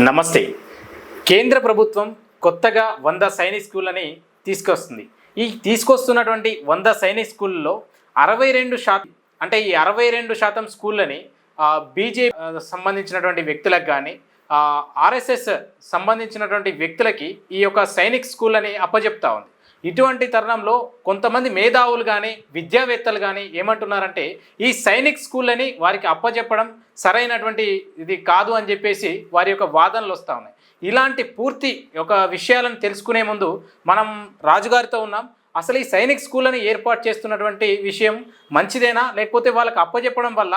నమస్తే. కేంద్ర ప్రభుత్వం కొత్తగా వంద సైనిక్ స్కూళ్ళని తీసుకొస్తుంది. ఈ తీసుకొస్తున్నటువంటి వంద సైనిక్ స్కూళ్ళలో అరవై రెండు శాతం అంటే ఈ అరవై రెండు శాతం స్కూళ్ళని బీజేపీ సంబంధించినటువంటి వ్యక్తులకు కానీ ఆర్ఎస్ఎస్ సంబంధించినటువంటి వ్యక్తులకి ఈ యొక్క సైనిక్ స్కూళ్ళని అప్పజెప్తా ఉంది. ఇటువంటి తరుణంలో కొంతమంది మేధావులు కానీ విద్యావేత్తలు కానీ ఏమంటున్నారంటే ఈ సైనిక్ స్కూళ్ళని వారికి అప్పచెప్పడం సరైనటువంటి ఇది కాదు అని చెప్పేసి వారి యొక్క వాదనలు వస్తూ ఉన్నాయి. ఇలాంటి పూర్తి ఒక విషయాలను తెలుసుకునే ముందు మనం రాజుగారితో ఉన్నాం. అసలు ఈ సైనిక్ స్కూళ్ళని ఏర్పాటు చేస్తున్నటువంటి విషయం మంచిదేనా? లేకపోతే వాళ్ళకి అప్పచెప్పడం వల్ల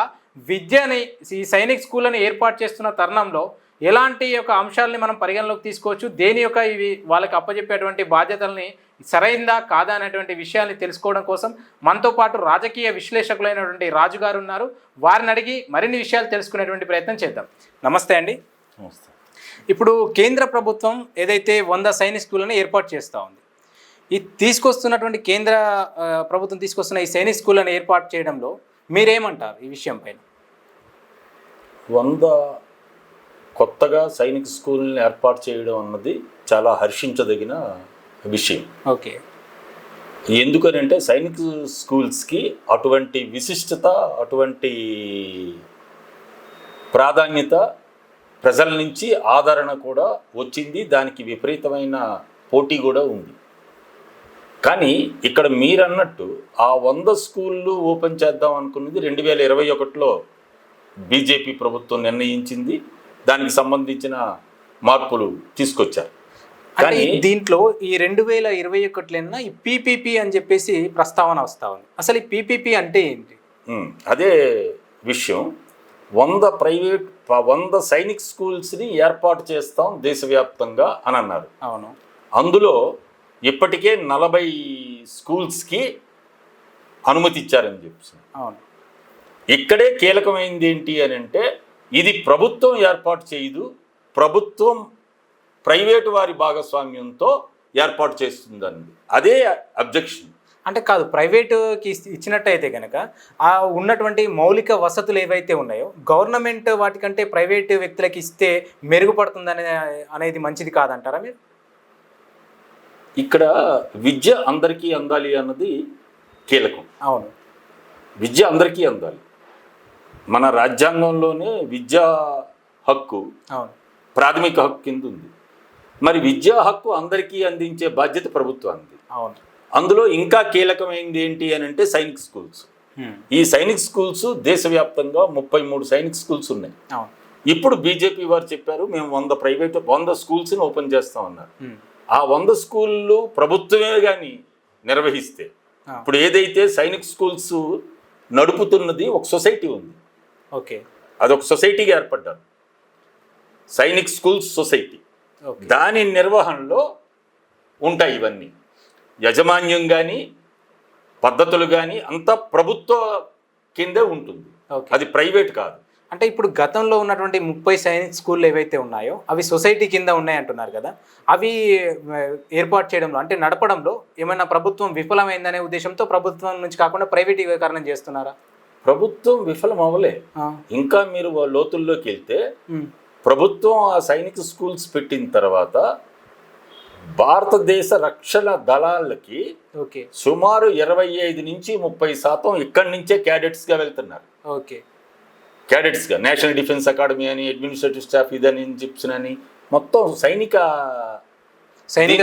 విద్యని ఈ సైనిక్ స్కూళ్ళని ఏర్పాటు చేస్తున్న తరుణంలో ఎలాంటి యొక్క అంశాలని మనం పరిగణలోకి తీసుకోవచ్చు? దేని యొక్క ఇవి వాళ్ళకి అప్పచెప్పేటువంటి బాధ్యతల్ని సరైందా కాదా అనేటువంటి విషయాల్ని తెలుసుకోవడం కోసం మనతో పాటు రాజకీయ విశ్లేషకులైనటువంటి రాజు గారు ఉన్నారు. వారిని అడిగి మరిన్ని విషయాలు తెలుసుకునేటువంటి ప్రయత్నం చేద్దాం. నమస్తే అండి. నమస్తే. ఇప్పుడు కేంద్ర ప్రభుత్వం ఏదైతే వంద సైనిక్ స్కూళ్ళని ఏర్పాటు చేస్తూ ఉంది ఈ తీసుకొస్తున్నటువంటి కేంద్ర ప్రభుత్వం తీసుకొస్తున్న ఈ సైనిక్ స్కూళ్ళని ఏర్పాటు చేయడంలో మీరేమంటారు ఈ విషయం పైన? వంద కొత్తగా సైనిక స్కూల్ని ఏర్పాటు చేయడం అన్నది చాలా హర్షించదగిన విషయం. ఓకే. ఎందుకనంటే సైనిక స్కూల్స్కి అటువంటి విశిష్టత అటువంటి ప్రాధాన్యత ప్రజల నుంచి ఆదరణ కూడా వచ్చింది. దానికి విపరీతమైన పోటీ కూడా ఉంది. కానీ ఇక్కడ మీరన్నట్టు ఆ వంద స్కూళ్ళు ఓపెన్ చేద్దాం అనుకున్నది రెండు వేల ఇరవై ఒకటిలో బీజేపీ ప్రభుత్వం నిర్ణయించింది. దానికి సంబంధించిన మార్పులు తీసుకొచ్చారు. అంటే కానీ దీంట్లో ఈ రెండు వేల ఇరవై ఒకటిలో ఈ పీపీపీ అని చెప్పేసి ప్రస్తావన వస్తా ఉంది. అసలు ఈ పీపీపీ అంటే ఏంటి? అదే విషయం. వంద ప్రైవేట్ వంద సైనిక్ స్కూల్స్ని ఏర్పాటు చేస్తాం దేశవ్యాప్తంగా అని అన్నారు. అవును. అందులో ఇప్పటికే నలభై స్కూల్స్కి అనుమతి ఇచ్చారని చెప్పి అవును. ఇక్కడే కీలకమైంది ఏంటి అని అంటే ఇది ప్రభుత్వం ఏర్పాటు చేయదు ప్రభుత్వం ప్రైవేటు వారి భాగస్వామ్యంతో ఏర్పాటు చేస్తుందండి. అదే అబ్జెక్షన్. అంటే కాదు ప్రైవేటుకి ఇచ్చినట్టయితే కనుక ఆ ఉన్నటువంటి మౌలిక వసతులు ఏవైతే ఉన్నాయో గవర్నమెంట్ వాటికంటే ప్రైవేట్ వ్యక్తులకి ఇస్తే మెరుగుపడుతుందనే అనేది మంచిది కాదంటారా మీరు? ఇక్కడ విద్య అందరికీ అందాలి అన్నది కీలకం. అవును. విద్య అందరికీ అందాలి. మన రాజ్యాంగంలోనే విద్యా హక్కు అవును. ప్రాథమిక హక్కు కింద ఉంది. మరి విద్యా హక్కు అందరికీ అందించే బాధ్యత ప్రభుత్వానికి అవును. అందులో ఇంకా కీలకమైనది ఏంటి అని అంటే సైనిక్ స్కూల్స్. ఈ సైనిక్ స్కూల్స్ దేశవ్యాప్తంగా ముప్పై మూడు సైనిక్ స్కూల్స్ ఉన్నాయి. ఇప్పుడు బీజేపీ వారు చెప్పారు మేము వంద ప్రైవేట్ వంద స్కూల్స్ని ఓపెన్ చేస్తామన్నారు. ఆ వంద స్కూళ్ళు ప్రభుత్వమే కానీ నిర్వహిస్తే. ఇప్పుడు ఏదైతే సైనిక్ స్కూల్స్ నడుపుతున్నది ఒక సొసైటీ ఉంది. ఓకే. అదొక సొసైటీగా ఏర్పడ్డారు. Sainik schools society. దాని నిర్వహణలో ఉంటాయి ఇవన్నీ. యజమాన్యం కానీ పద్ధతులు కానీ అంతా ప్రభుత్వ కిందే ఉంటుంది. అది ప్రైవేట్ కాదు. అంటే ఇప్పుడు గతంలో ఉన్నటువంటి ముప్పై సైనిక్ స్కూళ్ళు ఏవైతే ఉన్నాయో అవి సొసైటీ కింద ఉన్నాయి అంటున్నారు కదా అవి ఏర్పాటు చేయడంలో అంటే నడపడంలో ఏమైనా ప్రభుత్వం విఫలమైందనే ఉద్దేశంతో ప్రభుత్వం నుంచి కాకుండా ప్రైవేటీకరణ చేస్తున్నారా? ప్రభుత్వం విఫలం అవ్వలే ఇంకా మీరు లోతుల్లోకి వెళ్తే ప్రభుత్వం ఆ సైనిక స్కూల్స్ పెట్టిన తర్వాత భారతదేశ రక్షణ దళాలకి ఓకే. సుమారు ఇరవై ఐదు నుంచి ముప్పై శాతం ఇక్కడి నుంచే క్యాడెట్స్గా వెళ్తున్నారు. ఓకే. క్యాడెట్స్గా నేషనల్ డిఫెన్స్ అకాడమీ అని అడ్మినిస్ట్రేటివ్ స్టాఫ్ ఇదని జిప్సన్ అని మొత్తం సైనిక సైనిక.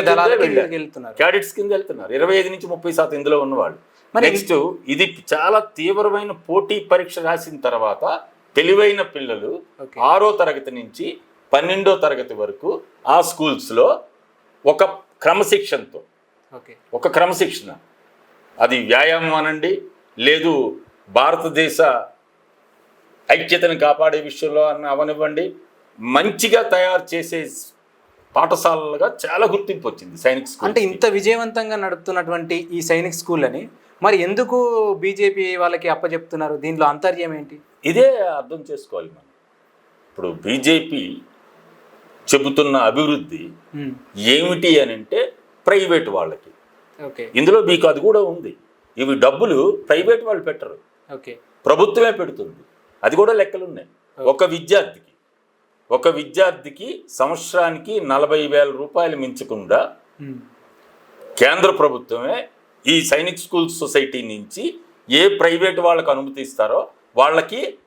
వెళ్తున్నారు. క్యాడెట్స్ కింద వెళ్తున్నారు. ఇరవై ఐదు నుంచి ముప్పై శాతం ఇందులో ఉన్నవాళ్ళు. నెక్స్ట్ ఇది చాలా తీవ్రమైన పోటీ పరీక్ష రాసిన తర్వాత తెలివైన పిల్లలు ఆరో తరగతి నుంచి పన్నెండో తరగతి వరకు ఆ స్కూల్స్లో ఒక క్రమశిక్షణతో. ఓకే. ఒక క్రమశిక్షణ. అది వ్యాయామం అనండి లేదు భారతదేశ ఐక్యతను కాపాడే విషయంలో అన్న అవనివ్వండి. మంచిగా తయారు చేసే పాఠశాలలుగా చాలా గుర్తింపు వచ్చింది సైనిక్ స్కూల్ అంటే ఇంత విజయవంతంగా నడుపుతున్నటువంటి ఈ సైనిక్ స్కూల్ అని మరి ఎందుకు బీజేపీ వాళ్ళకి అప్పచెప్తున్నారు? దీనిలో అంతర్యం ఏంటి? ఇదే అర్థం చేసుకోవాలి మనం. ఇప్పుడు బీజేపీ చెబుతున్న అభివృద్ధి ఏమిటి అని అంటే ప్రైవేట్ వాళ్ళకి. ఓకే. ఇందులో మీకు అది కూడా ఉంది. ఇవి డబ్బులు ప్రైవేట్ వాళ్ళు పెట్టరు. ఓకే. ప్రభుత్వమే పెడుతుంది. అది కూడా లెక్కలు ఉన్నాయి. ఒక విద్యార్థికి ఒక విద్యార్థికి సంవత్సరానికి నలభై వేల రూపాయలు మించకుండా కేంద్ర ప్రభుత్వమే ఈ సైనిక్ స్కూల్ సొసైటీ నుంచి ఏ ప్రైవేట్ వాళ్ళకు అనుమతి ఇస్తారో వాళ్ళకి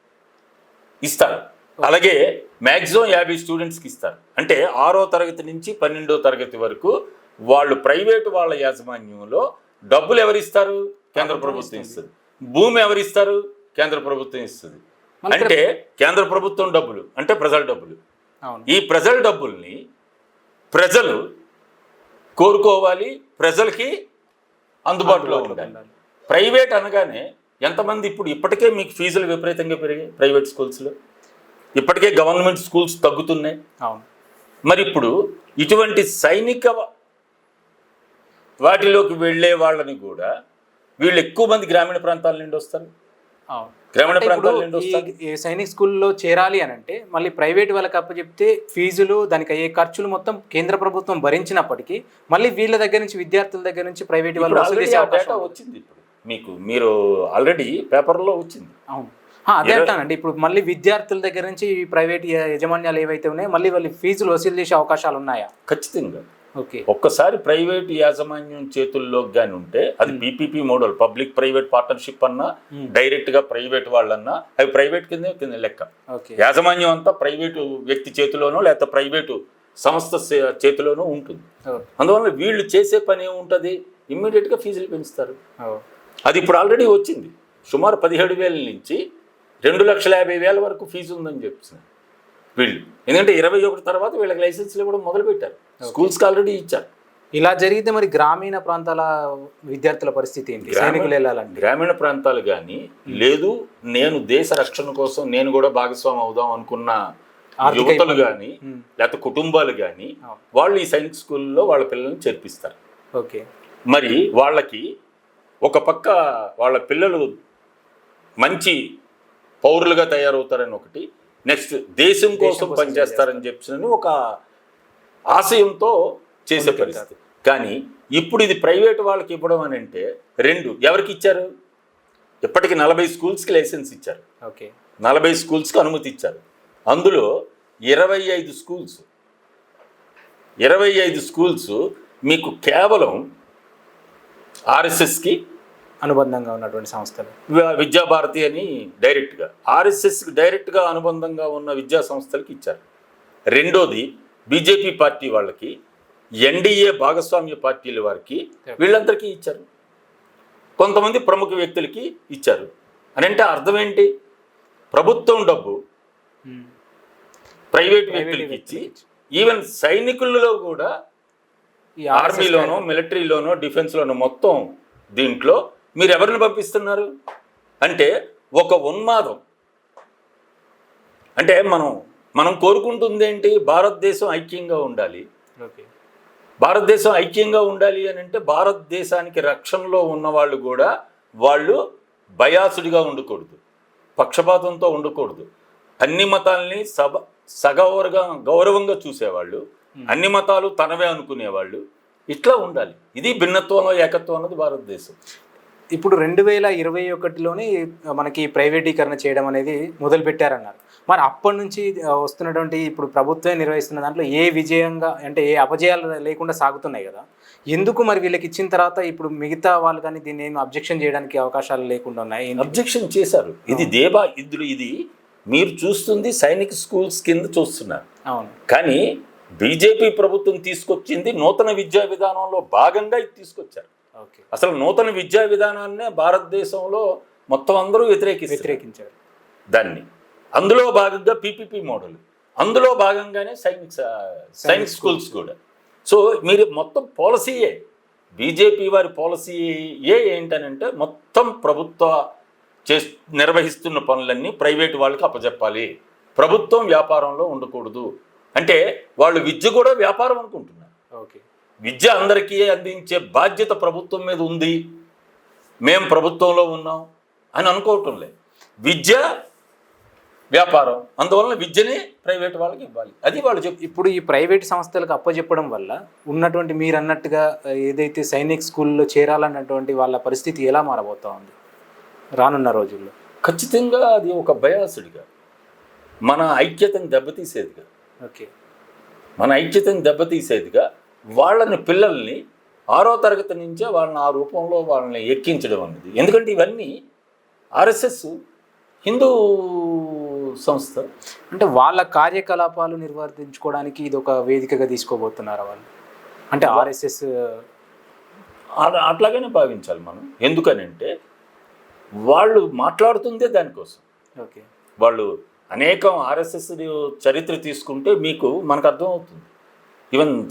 ఇస్తారు. అలాగే మ్యాక్సిమం యాభై స్టూడెంట్స్కి ఇస్తారు. అంటే ఆరో తరగతి నుంచి పన్నెండో తరగతి వరకు వాళ్ళు ప్రైవేటు వాళ్ళ యాజమాన్యంలో డబ్బులు ఎవరిస్తారు? కేంద్ర ప్రభుత్వం ఇస్తుంది. భూమి ఎవరిస్తారు? కేంద్ర ప్రభుత్వం ఇస్తుంది. అంటే కేంద్ర ప్రభుత్వం డబ్బులు అంటే ప్రజల డబ్బులు. ఈ ప్రజల డబ్బుల్ని ప్రజలు కోరుకోవాలి ప్రజలకి అందుబాటులో ఉండాలి. ప్రైవేట్ అనగానే ఎంతమంది ఇప్పుడు ఇప్పటికే మీకు ఫీజులు విపరీతంగా పెరిగాయి ప్రైవేట్ స్కూల్స్లో. ఇప్పటికే గవర్నమెంట్ స్కూల్స్ తగ్గుతున్నాయి. అవును. మరి ఇప్పుడు ఇటువంటి సైనిక వాటిలోకి వెళ్ళే వాళ్ళని కూడా వీళ్ళు ఎక్కువ మంది గ్రామీణ ప్రాంతాల నుండి వస్తారు. గ్రామీణ ఈ- సైనిక్ స్కూల్లో చేరాలి అని అంటే మళ్ళీ ప్రైవేట్ వాళ్ళకి అప్పచెప్తే ఫీజులు దానికి అయ్యే ఖర్చులు మొత్తం కేంద్ర ప్రభుత్వం భరించినప్పటికీ మళ్ళీ వీళ్ళ దగ్గర నుంచి విద్యార్థుల దగ్గర నుంచి ప్రైవేట్ వాళ్ళు వసూలు చేసే అవకాశం. వచ్చింది మీకు మీరు ఆల్రెడీ పేపర్లో వచ్చింది. అవును. అదే అంటానండి. ఇప్పుడు మళ్ళీ విద్యార్థుల దగ్గర నుంచి ప్రైవేట్ యజమాన్యాలు ఏవైతే ఉన్నాయో మళ్ళీ వాళ్ళు ఫీజులు వసూలు చేసే అవకాశాలు ఉన్నాయా? ఖచ్చితంగా. ఒక్కసారి ప్రైవేట్ యాజమాన్యం చేతుల్లోకి కానీ ఉంటే అది PPP model public private partnership అన్నా. డైరెక్ట్గా ప్రైవేట్ వాళ్ళన్నా అవి ప్రైవేట్ కింద కింద లెక్క. యాజమాన్యం అంతా ప్రైవేటు వ్యక్తి చేతిలోనో లేకపోతే ప్రైవేటు సంస్థ చేతిలోనో ఉంటుంది. అందువల్ల వీళ్ళు చేసే పని ఏముంటుంది? ఇమ్మీడియట్గా ఫీజులు పెంచుతారు. అది ఇప్పుడు ఆల్రెడీ వచ్చింది. సుమారు పదిహేడు వేల నుంచి రెండు లక్షల యాభై వేల వరకు ఫీజు ఉందని చెప్తున్నారు వీళ్ళు. ఎందుకంటే ఇరవై ఒకటి తర్వాత వీళ్ళకి లైసెన్స్లు ఇవ్వడం మొదలు పెట్టారు స్కూల్స్కి ఆల్రెడీ ఇచ్చారు. ఇలా జరిగితే మరి గ్రామీణ ప్రాంతాల విద్యార్థుల పరిస్థితి ఏంటి? గ్రామీణ- సైనికులు వెళ్ళాలంటే? గ్రామీణ ప్రాంతాలు కానీ లేదు నేను దేశ రక్షణ కోసం నేను కూడా భాగస్వామి అవుదాం అనుకున్న యువతలు. కానీ లేకపోతే కుటుంబాలు కానీ. వాళ్ళు ఈ సైనిక్ స్కూల్లో వాళ్ళ పిల్లల్ని చేర్పిస్తారు. ఓకే. మరి వాళ్ళకి ఒక పక్క వాళ్ళ పిల్లలు మంచి పౌరులుగా తయారవుతారని ఒకటి నెక్స్ట్ దేశం కోసం పనిచేస్తారని చెప్పి ఒక ఆశయంతో చేసే. పరిస్థితి. కానీ ఇప్పుడు ఇది ప్రైవేట్ వాళ్ళకి ఇవ్వడం అని అంటే రెండు ఎవరికి ఇచ్చారు? ఇప్పటికి నలభై స్కూల్స్కి లైసెన్స్ ఇచ్చారు. ఓకే. నలభై స్కూల్స్కి అనుమతి ఇచ్చారు. అందులో ఇరవై ఐదు స్కూల్స్ ఇరవై ఐదు స్కూల్స్ మీకు కేవలం ఆర్ఎస్ఎస్కి అనుబంధంగా ఉన్నటువంటి సంస్థలు. విద్యాభారతి అని డైరెక్ట్గా ఆర్ఎస్ఎస్కి డైరెక్ట్గా అనుబంధంగా ఉన్న విద్యా సంస్థలకి ఇచ్చారు. రెండోది బీజేపీ పార్టీ వాళ్ళకి ఎన్డీఏ భాగస్వామ్య పార్టీల వారికి వీళ్ళందరికీ ఇచ్చారు. కొంతమంది ప్రముఖ వ్యక్తులకి ఇచ్చారు. అని అంటే అర్థం ఏంటి? ప్రభుత్వం డబ్బు ప్రైవేట్ వ్యక్తులకి ఇచ్చి. ఈవెన్ సైనికులలో కూడా ఆర్మీలోనో మిలిటరీలోనో డిఫెన్స్లోనో మొత్తం దీంట్లో మీరు ఎవరిని పంపిస్తున్నారు? అంటే ఒక ఉన్మాదం. అంటే మనం మనం కోరుకుంటుంది ఏంటి భారతదేశం ఐక్యంగా ఉండాలి. భారతదేశం ఐక్యంగా ఉండాలి అని అంటే భారతదేశానికి రక్షణలో ఉన్న వాళ్ళు కూడా వాళ్ళు బయాసుడిగా ఉండకూడదు. పక్షపాతంతో ఉండకూడదు. అన్ని మతాల్ని సభ సగౌరగా గౌరవంగా చూసేవాళ్ళు. అన్ని మతాలు తనవే అనుకునేవాళ్ళు. ఇట్లా ఉండాలి. ఇది భిన్నత్వంలో ఏకత్వం అన్నది భారతదేశం. ఇప్పుడు రెండు వేల ఇరవై ఒకటిలోనే మనకి ప్రైవేటీకరణ చేయడం అనేది మొదలు పెట్టారన్నారు మరి అప్పటి నుంచి వస్తున్నటువంటి ఇప్పుడు ప్రభుత్వమే నిర్వహిస్తున్న దాంట్లో ఏ విజయంగా అంటే ఏ అపజయాలు లేకుండా సాగుతున్నాయి కదా. ఎందుకు మరి వీళ్ళకి ఇచ్చిన తర్వాత ఇప్పుడు మిగతా వాళ్ళు కానీ దీన్ని ఏమి అబ్జెక్షన్ చేయడానికి అవకాశాలు లేకుండా ఉన్నాయి? అబ్జెక్షన్ చేశారు. ఇది దేబా ఇందులో ఇది మీరు చూస్తుంది సైనిక స్కూల్స్ కింద చూస్తున్నారు. అవును. కానీ బీజేపీ ప్రభుత్వం తీసుకొచ్చింది నూతన విద్యా విధానంలో భాగంగా ఇది తీసుకొచ్చారు. అసలు నూతన విద్యా విధానాన్నే భారతదేశంలో మొత్తం అందరూ వ్యతిరేకిస్తారు వ్యతిరేకించారు. దాన్ని. అందులో భాగంగా పీపీపీ మోడల్. అందులో భాగంగానే సైనిక్ సైనిక్ స్కూల్స్. కూడా. సో మీరు మొత్తం పాలసీయే. బీజేపీ వారి పాలసీ ఏ ఏంటనంటే మొత్తం ప్రభుత్వ చే నిర్వహిస్తున్న పనులన్నీ ప్రైవేట్ వాళ్ళకి అప్పచెప్పాలి ప్రభుత్వం వ్యాపారంలో ఉండకూడదు. అంటే వాళ్ళు విద్య కూడా వ్యాపారం అనుకుంటున్నారు. ఓకే. విద్య అందరికీ అందించే బాధ్యత ప్రభుత్వం మీద ఉంది. మేం ప్రభుత్వంలో ఉన్నాం అని అనుకోవటం లేదు. విద్య వ్యాపారం అందువలన విద్యని ప్రైవేట్ వాళ్ళకి ఇవ్వాలి. అది వాళ్ళు చెప్ ఇప్పుడు ఈ ప్రైవేట్ సంస్థలకు అప్పచెప్పడం వల్ల ఉన్నటువంటి మీరు అన్నట్టుగా ఏదైతే సైనిక్ స్కూల్లో చేరాలన్నటువంటి వాళ్ళ పరిస్థితి ఎలా మారబోతా ఉంది రానున్న రోజుల్లో? ఖచ్చితంగా అది ఒక బయాసుడిగా మన ఐక్యతను దెబ్బతీసేదిగా. ఓకే. మన ఐక్యతను దెబ్బతీసేదిగా వాళ్ళని పిల్లల్ని ఆరో తరగతి నుంచే వాళ్ళని ఆ రూపంలో వాళ్ళని ఎక్కించడం అనేది. ఎందుకంటే ఇవన్నీ ఆర్ఎస్ఎస్ హిందూ సంస్థ. అంటే వాళ్ళ కార్యకలాపాలు నిర్వర్తించుకోవడానికి ఇది ఒక వేదికగా తీసుకోబోతున్నారా వాళ్ళు? అంటే ఆర్ఎస్ఎస్ అట్లాగనే భావించాలి మనం. ఎందుకనంటే వాళ్ళు మాట్లాడుతుందే దానికోసం. ఓకే. వాళ్ళు అనేకం ఆర్ఎస్ఎస్ చరిత్ర తీసుకుంటే మీకు మనకు అర్థమవుతుంది. ఈవెన్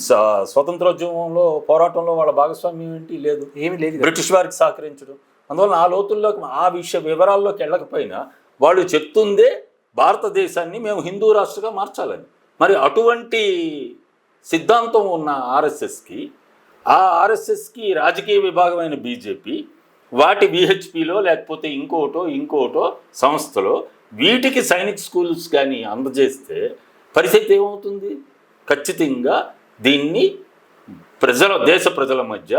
స్వతంత్రోద్యమంలో పోరాటంలో వాళ్ళ భాగస్వామ్యం ఏంటి? లేదు. ఏమీ లేదు. బ్రిటిష్ వారికి సహకరించడం. అందువల్ల ఆ లోతుల్లోకి ఆ విషయ వివరాల్లోకి వెళ్ళకపోయినా వాళ్ళు చెప్తుందే భారతదేశాన్ని మేము హిందూ రాష్ట్రంగా మార్చాలని. మరి అటువంటి సిద్ధాంతం ఉన్న ఆర్ఎస్ఎస్కి ఆ ఆర్ఎస్ఎస్కి రాజకీయ విభాగమైన బీజేపీ వాటి విహెచ్పిలో లేకపోతే ఇంకోటో ఇంకోటో సంస్థలో వీటికి సైనిక్ స్కూల్స్ కానీ అందజేస్తే పరిస్థితి ఏమవుతుంది? ఖచ్చితంగా దీన్ని ప్రజల దేశ ప్రజల మధ్య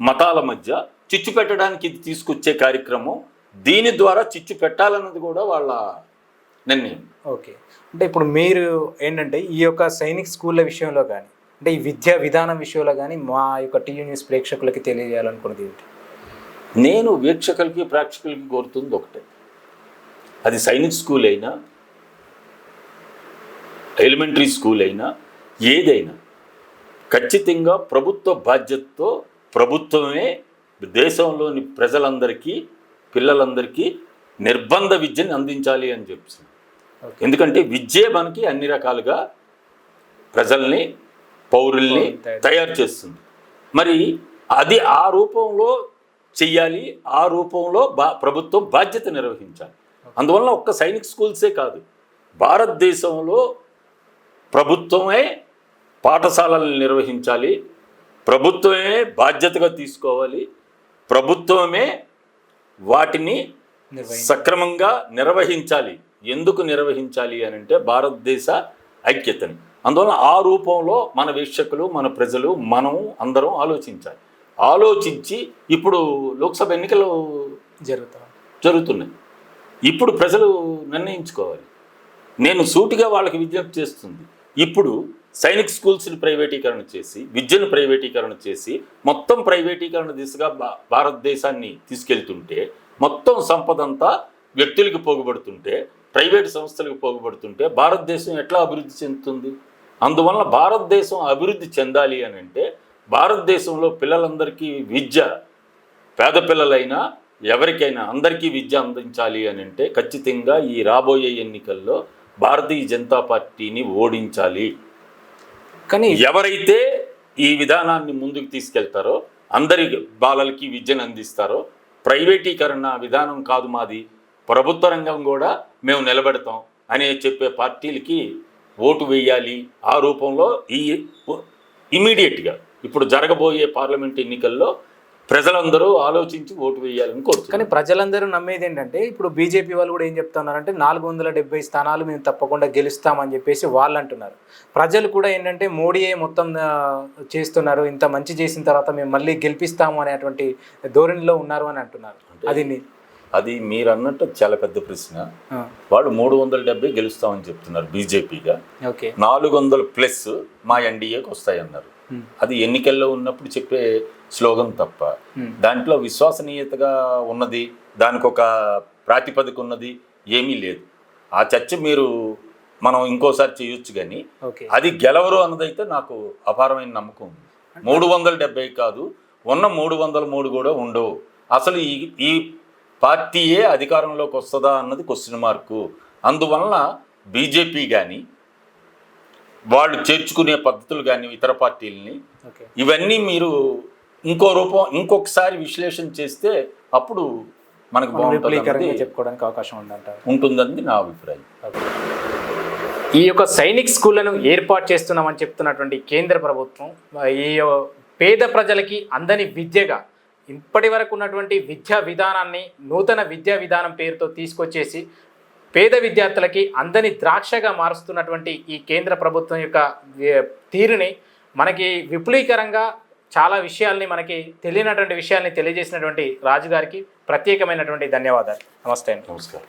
మతాల మధ్య చిచ్చు పెట్టడానికి ఇది తీసుకొచ్చే కార్యక్రమం దీని ద్వారా చిచ్చు పెట్టాలన్నది కూడా వాళ్ళ నిర్ణయం. ఓకే. అంటే ఇప్పుడు మీరు ఏంటంటే ఈ యొక్క సైనిక్ స్కూళ్ళ విషయంలో కానీ అంటే ఈ విద్యా విధానం విషయంలో కానీ మా యొక్క టీవీ న్యూస్ ప్రేక్షకులకి తెలియజేయాలనుకున్నది ఏంటి? నేను వీక్షకులకి ప్రేక్షకులకి కోరుతుంది ఒకటే. అది సైనిక్ స్కూల్ అయినా ఎలిమెంటరీ స్కూల్ అయినా ఏదైనా ఖచ్చితంగా ప్రభుత్వ బాధ్యతతో ప్రభుత్వమే దేశంలోని ప్రజలందరికీ పిల్లలందరికీ నిర్బంధ విద్యని అందించాలి అని ఓకే. ఎందుకంటే విద్యే మనకి అన్ని రకాలుగా ప్రజల్ని పౌరుల్ని తయారు తయారు చేస్తుంది. మరి అది ఆ రూపంలో చెయ్యాలి ఆ రూపంలో బా ప్రభుత్వం బాధ్యత నిర్వహించాలి. అందువల్ల ఒక్క సైనిక్ స్కూల్సే కాదు భారతదేశంలో ప్రభుత్వమే పాఠశాలలను నిర్వహించాలి. ప్రభుత్వమే బాధ్యతగా తీసుకోవాలి. ప్రభుత్వమే వాటిని. సక్రమంగా నిర్వహించాలి. ఎందుకు నిర్వహించాలి అని అంటే భారతదేశ ఐక్యతని. అందువల్ల ఆ రూపంలో మన వీక్షకులు మన ప్రజలు మనం అందరం ఆలోచించాలి. ఆలోచించి ఇప్పుడు లోక్సభ ఎన్నికలు జరుగుతా జరుగుతున్నాయి. ఇప్పుడు ప్రజలు నిర్ణయించుకోవాలి. నేను సూటిగా వాళ్ళకి విజ్ఞప్తి చేస్తుంది. ఇప్పుడు సైనిక్ స్కూల్స్ని ప్రైవేటీకరణ చేసి విద్యను ప్రైవేటీకరణ చేసి మొత్తం ప్రైవేటీకరణ దిశగా భా- భారతదేశాన్ని తీసుకెళ్తుంటే మొత్తం సంపద అంతా వ్యక్తులకు పోగుపడుతుంటే ప్రైవేట్ సంస్థలకు పోగుపడుతుంటే భారతదేశం ఎట్లా అభివృద్ధి చెందుతుంది? అందువల్ల భారతదేశం అభివృద్ధి చెందాలి అని అంటే భారతదేశంలో పిల్లలందరికీ విద్య పేద పిల్లలైనా ఎవరికైనా అందరికీ విద్య అందించాలి అని అంటే ఖచ్చితంగా ఈ రాబోయే ఎన్నికల్లో భారతీయ జనతా పార్టీని ఓడించాలి. కానీ ఎవరైతే ఈ విధానాన్ని ముందుకు తీసుకెళ్తారో అందరి బాలలకి విద్యను అందిస్తారో ప్రైవేటీకరణ విధానం కాదు మాది ప్రభుత్వ రంగం కూడా మేము నిలబెడతాం అనే చెప్పే పార్టీలకి ఓటు వేయాలి ఆ రూపంలో ఈ ఇమీడియట్గా. ఇప్పుడు జరగబోయే పార్లమెంట్ ఎన్నికల్లో ప్రజలందరూ ఆలోచించి ఓటు వేయాలని కోరుతున్నారు కానీ ప్రజలందరూ నమ్మేది ఏంటంటే ఇప్పుడు బీజేపీ వాళ్ళు కూడా ఏం చెప్తున్నారంటే నాలుగు వందల డెబ్బై స్థానాలు మేము తప్పకుండా గెలుస్తామని చెప్పేసి వాళ్ళు అంటున్నారు. ప్రజలు కూడా ఏంటంటే మోడీయే మొత్తం చేస్తున్నారు ఇంత మంచి చేసిన తర్వాత మేము మళ్ళీ గెలిపిస్తాము అనేటువంటి ధోరణిలో ఉన్నారు అని అంటున్నారు. అది అది మీరు అన్నట్టు చాలా పెద్ద ప్రశ్న. వాళ్ళు మూడు వందల డెబ్బై గెలుస్తామని చెప్తున్నారు బీజేపీగా. ఓకే. నాలుగు వందల ప్లస్ మా ఎన్డీఏకి వస్తాయన్నారు. అది ఎన్నికల్లో ఉన్నప్పుడు చెప్పే స్లోగన్ తప్ప. దాంట్లో విశ్వసనీయతగా ఉన్నది దానికి ఒక ప్రాతిపదిక ఉన్నది ఏమీ లేదు. ఆ చర్చ మీరు మనం ఇంకోసారి చేయొచ్చు కానీ అది గెలవరు అన్నదైతే నాకు అపారమైన నమ్మకం ఉంది. మూడు వందల డెబ్బై కాదు ఉన్న మూడు వందల మూడు కూడా ఉండవు. అసలు ఈ ఈ పార్టీయే అధికారంలోకి వస్తుందా అన్నది క్వశ్చన్ మార్కు అందువలన బీజేపీ కానీ వాళ్ళు చేర్చుకునే పద్ధతులు కానీ ఇతర పార్టీలని ఇవన్నీ మీరు ఇంకో రూపం ఇంకొకసారి విశ్లేషణ చేస్తే అప్పుడు మనకు బాగుంటుంది చెప్పుకోవడానికి అవకాశం ఉందంటారు ఉంటుందని నా అభిప్రాయం. ఈ యొక్క సైనిక్ స్కూళ్ళను ఏర్పాటు చేస్తున్నామని చెప్తున్నటువంటి కేంద్ర ప్రభుత్వం ఈ పేద ప్రజలకి అందని విద్యగా ఇప్పటి వరకు ఉన్నటువంటి విద్యా విధానాన్ని నూతన విద్యా విధానం పేరుతో తీసుకొచ్చేసి పేద విద్యార్థులకి అందని ద్రాక్షగా మారుస్తున్నటువంటి ఈ కేంద్ర ప్రభుత్వం యొక్క తీరుని మనకి విపులీకరంగా చాలా విషయాల్ని మనకి తెలియనటువంటి విషయాల్ని తెలియజేసినటువంటి రాజుగారికి ప్రత్యేకమైనటువంటి ధన్యవాదాలు. నమస్తే అండి. నమస్కారం.